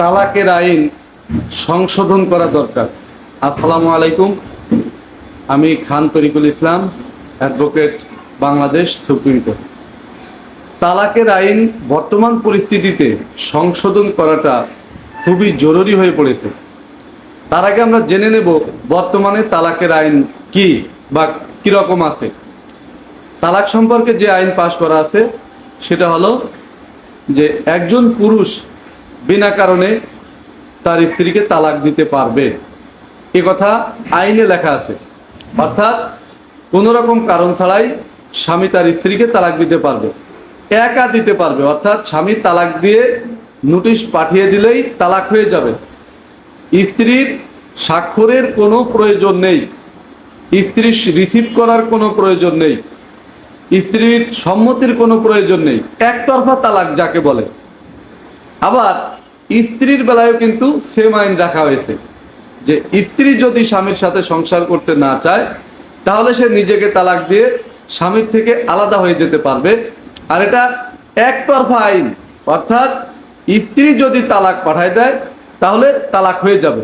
তালাকের আইন সংশোধন করা দরকার। আসসালামু আলাইকুম। আমি Khan Tarikul Islam, advocate Bangladesh supreme court. তালাকের আইন বর্তমান পরিস্থিতিতে সংশোধন করাটা খুবই জরুরি হয়ে পড়েছে। তার আগে আমরা জেনে নেব বর্তমানে তালাকের আইন কি বা কীরকম আছে। তালাক সম্পর্কে যে আইন পাশ করা আছে, সেটা হলো যে একজন পুরুষ বিনা কারণে তার স্ত্রীকে তালাক দিতে পারবে। এ কথা আইনে লেখা আছে। অর্থাৎ কোনো রকম কারণ ছাড়াই স্বামী তার স্ত্রীকে তালাক দিতে পারবে। একা দিতে পারবে, অর্থাৎ স্বামী তালাক দিয়ে নোটিশ পাঠিয়ে দিলেই তালাক হয়ে যাবে। স্ত্রীর স্বাক্ষরের কোনো প্রয়োজন নেই। স্ত্রী রিসিভ করার কোনো প্রয়োজন নেই। স্ত্রীর সম্মতির কোনো প্রয়োজন নেই। একতরফা তালাক যাকে বলে। আবার স্ত্রীর বেলায়ও কিন্তু সেম আইন রাখা হয়েছে, যে স্ত্রী যদি স্বামীর সাথে সংসার করতে না চায়, তাহলে সে নিজেকে তালাক দিয়ে স্বামীর থেকে আলাদা হয়ে যেতে পারবে। আর এটা একতরফা আইন, অর্থাৎ স্ত্রী যদি তালাক পাঠায় দেয়, তাহলে তালাক হয়ে যাবে।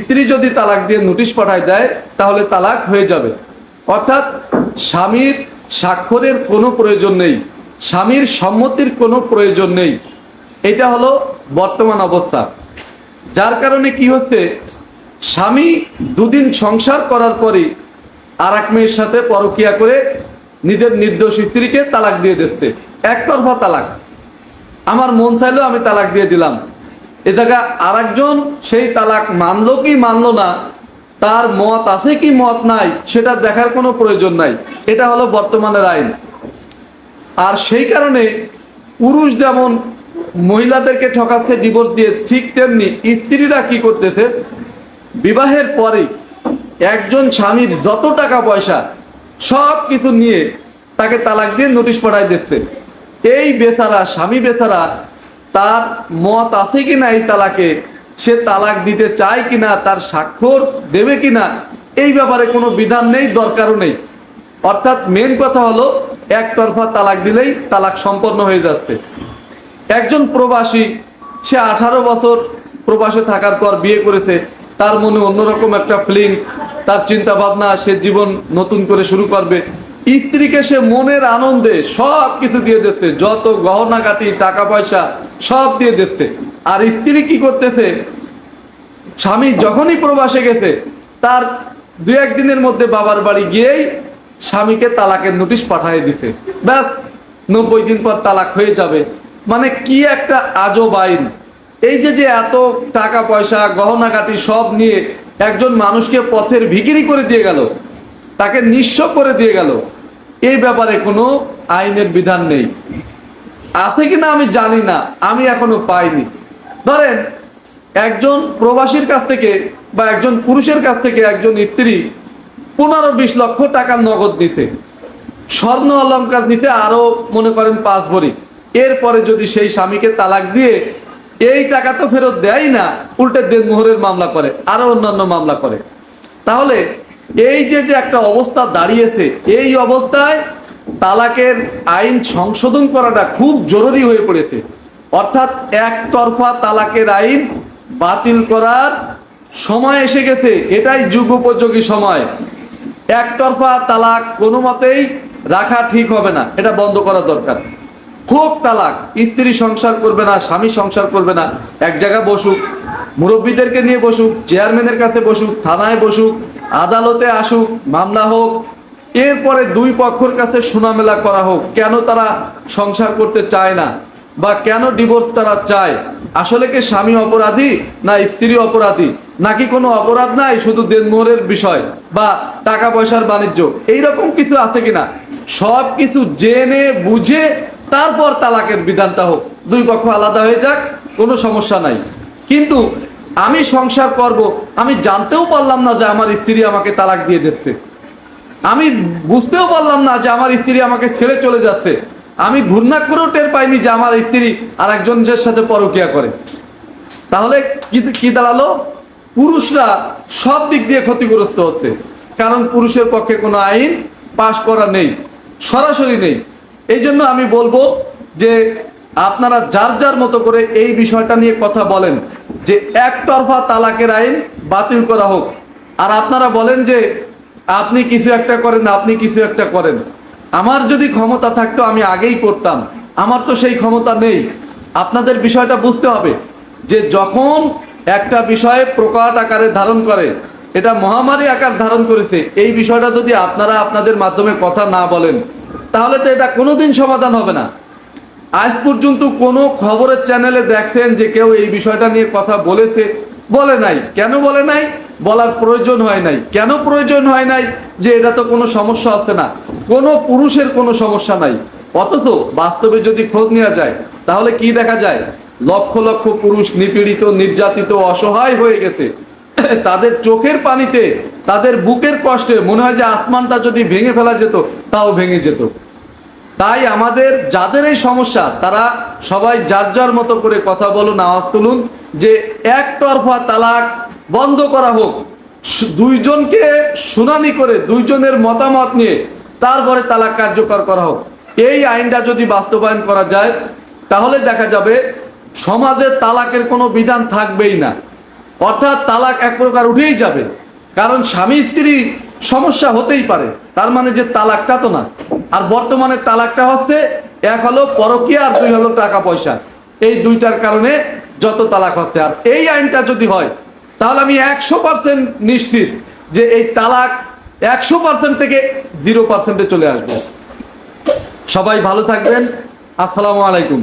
স্ত্রী যদি তালাক দিয়ে নোটিশ পাঠায় দেয়, তাহলে তালাক হয়ে যাবে। অর্থাৎ স্বামীর স্বাক্ষরের কোনো প্রয়োজন নেই, স্বামীর সম্মতির কোনো প্রয়োজন নেই। এটা হলো বর্তমান অবস্থা। যার কারণে কি হচ্ছে, স্বামী দুদিন সংসার করার পরই আর এক মেয়ের সাথে পরকিয়া করে নিজের নির্দোষ স্ত্রীকে তালাক দিয়ে দিচ্ছে। একতরফা তালাক। আমার মন চাইলেও আমি তালাক দিয়ে দিলাম। এ জায়গা আর সেই তালাক মানলো কি মানলো না, তার মত আছে কি মত নাই, সেটা দেখার কোনো প্রয়োজন নাই। এটা হলো বর্তমানের আইন। আর সেই কারণে পুরুষ যেমন মহিলাদেরকে ঠকাচ্ছে ডিভোর্স দিয়ে। ঠিক তেমনি স্ত্রীরা কি করতেছে? বিবাহের পরে একজন স্বামীর যত টাকা পয়সা সব কিছু নিয়ে তাকে তালাক দিয়ে নোটিশ পাঠাই দিচ্ছে। এই বেচারা, স্বামী বেচারা, তার মত আছে কিনা এই তালাকে? সে তালাক দিতে চায় কিনা? তার স্বাক্ষর দেবে কিনা? এই ব্যাপারে কোনো বিধান নেই, দরকারও নেই। অর্থাৎ মেন কথা হলো, একতরফা তালাক দিলেই তালাক সম্পন্ন হয়ে যাচ্ছে। একজন প্রবাসী, সে আঠারো বছর প্রবাসে থাকার পর বিয়ে করেছে, তার মনে অন্যরকম একটা ফিলিংস তার চিন্তা ভাবনা সে জীবন নতুন করে শুরু করবে। স্ত্রীকে সে মনের আনন্দে সব কিছু দিয়ে দিচ্ছে, যত গহনা কাটি টাকা পয়সা সব দিয়ে দিচ্ছে। আর স্ত্রী কি করতেছে? স্বামী যখনই প্রবাসে গেছে, তার দু একদিনের মধ্যে বাবার বাড়ি গিয়েই স্বামীকে তালাকের নোটিশ পাঠিয়ে দিছে। ব্যাস, নব্বই দিন পর তালাক হয়ে যাবে। মানে কি একটা আজব আইন? এই যে যে এত টাকা পয়সা, গহনাগাটি সব নিয়ে একজন মানুষকে পথের ভিকিরি করে দিয়ে গেল, তাকে নিঃস্ব করে দিয়ে গেল, এই ব্যাপারে কোনো আইনের বিধান নেই। আছে কিনা আমি জানি না, আমি এখনও পাইনি। ধরেন, একজন প্রবাসীর কাছ থেকে বা একজন পুরুষের কাছ থেকে একজন স্ত্রী পনেরো বিশ লক্ষ টাকা নগদ নিছে। স্বর্ণ অলঙ্কার নিছে আরও মনে করেন পাঁচ ভরি। এরপরে যদি সেই স্বামীকে তালাক দিয়ে এই টাকা তো ফেরত দেয় না, উল্টে দেনমোহরের মামলা করে, আরও অন্যান্য মামলা করে। তাহলে এই যে যে একটা অবস্থা দাঁড়িয়েছে, এই অবস্থায় তালাকের আইন সংশোধন করাটা খুব জরুরি হয়ে পড়েছে। অর্থাৎ একতরফা তালাকের আইন বাতিল করার সময় এসে গেছে, এটাই যুগোপযোগী সময়। একতরফা তালাক কোনো মতেই রাখা ঠিক হবে না, এটা বন্ধ করা দরকার। হোক তালাক, স্ত্রী সংসার করবে না, স্বামী সংসার করবে না, এক জায়গায় বসুক, মুরব্বীদেরকে নিয়ে বসুক, চেয়ারম্যানের কাছে বসুক, থানায় বসুক, আদালতে আসুক, মামলা হোক, এরপরে দুই পক্ষের কাছে শোনামেলা করা হোক, কেন তারা সংসার করতে চায় না বা কেন ডিভোর্স তারা চায়? আসলে কি স্বামী অপরাধী না স্ত্রী অপরাধী? নাকি কোনো অপরাধ নাই, শুধু দেনমোহরের বিষয় বা টাকা পয়সার বাণিজ্য? এইরকম কিছু আছে কিনা? সব কিছু জেনে, বুঝে তারপর তালাকের বিধানটা হোক, দুই পক্ষ আলাদা হয়ে যাক, কোনো সমস্যা নাই। কিন্তু আমি সংসার করব, আমি জানতেও পারলাম না যে আমার স্ত্রী আমাকে তালাক দিয়ে দিচ্ছে। আমি বুঝতেও পারলাম না যে আমার স্ত্রী আমাকে ছেড়ে চলে যাচ্ছে। আমি ঘূর্ণা করেও টের পাইনি যে আমার স্ত্রী আর একজনের সাথে পরকিয়া করে। তাহলে কি কি দাঁড়াল? পুরুষরা সব দিক দিয়ে ক্ষতিগ্রস্ত হচ্ছে। কারণ পুরুষের পক্ষে কোনো আইন পাশ করা নেই, সরাসরি নেই। এই জন্য আমি বলব যে আপনারা যার যার মতো করে এই বিষয়টা নিয়ে কথা বলেন, যে একতরফা তালাকের আইন বাতিল করা হোক। আর আপনারা বলেন যে আপনি কিছু একটা করেন, আপনি কিছু একটা করেন। আমার যদি ক্ষমতা থাকতো, আমি আগেই করতাম। আমার তো সেই ক্ষমতা নেই। আপনাদের বিষয়টা বুঝতে হবে যে যখন একটা বিষয়ে প্রকাট আকারে ধারণ করে, এটা মহামারী আকার ধারণ করেছে, এই বিষয়টা যদি আপনারা আপনাদের মাধ্যমে কথা না বলেন তাহলে তো এটা কোনোদিন সমাধান হবে না। আজ পর্যন্ত কোনো খবরের চ্যানেলে দেখছেন যে কেউ এই বিষয়টা নিয়ে কথা বলেছে? বলে নাই। কেন বলে নাই? বলার প্রয়োজন হয় নাই। কেন প্রয়োজন হয় নাই? যে এটা তো কোনো সমস্যা আছে না। কোনো পুরুষের কোনো সমস্যা নাই। অথচ বাস্তবে যদি খোঁজ নেওয়া যায়, তাহলে কি দেখা যায়? লক্ষ লক্ষ পুরুষ নিপীড়িত, নির্যাতিত, অসহায় হয়ে গেছে। তাদের চোখের পানিতে তাদের বুকের কষ্টে মনে হয় যে আসমানটা যদি ভেঙে ফেলা যেত, তাও ভেঙে যেত। তাই আমাদের যাদের এই সমস্যা, তারা সবাই যার যার মতো করে কথা বলুন, আওয়াজ তুলুন, যে একতরফা তালাক বন্ধ করা হোক। দুইজনকে শুনানি করে দুইজনের মতামত নিয়ে তারপরে তালাক কার্যকর করা হোক। এই আইনটা যদি বাস্তবায়ন করা যায়, তাহলে দেখা যাবে সমাজে তালাকের কোনো বিধান থাকবেই না। অর্থাৎ তালাক এক প্রকার উঠেই যাবে। কারণ স্বামী স্ত্রী সমস্যা হতেই পারে। তার মানে যে তালাকটা তো না। আর বর্তমানে তালাকটা হচ্ছে এক হলো পরকীয়া আর দুই হলো টাকা পয়সা। এই দুইটার কারণে যত তালাক হচ্ছে। আর এই আইনটা যদি হয়, তাহলে আমি একশো পার্সেন্ট নিশ্চিত যে এই তালাক একশো পার্সেন্ট থেকে জিরো পার্সেন্টে চলে আসবে। সবাই ভালো থাকবেন। আসসালামু আলাইকুম।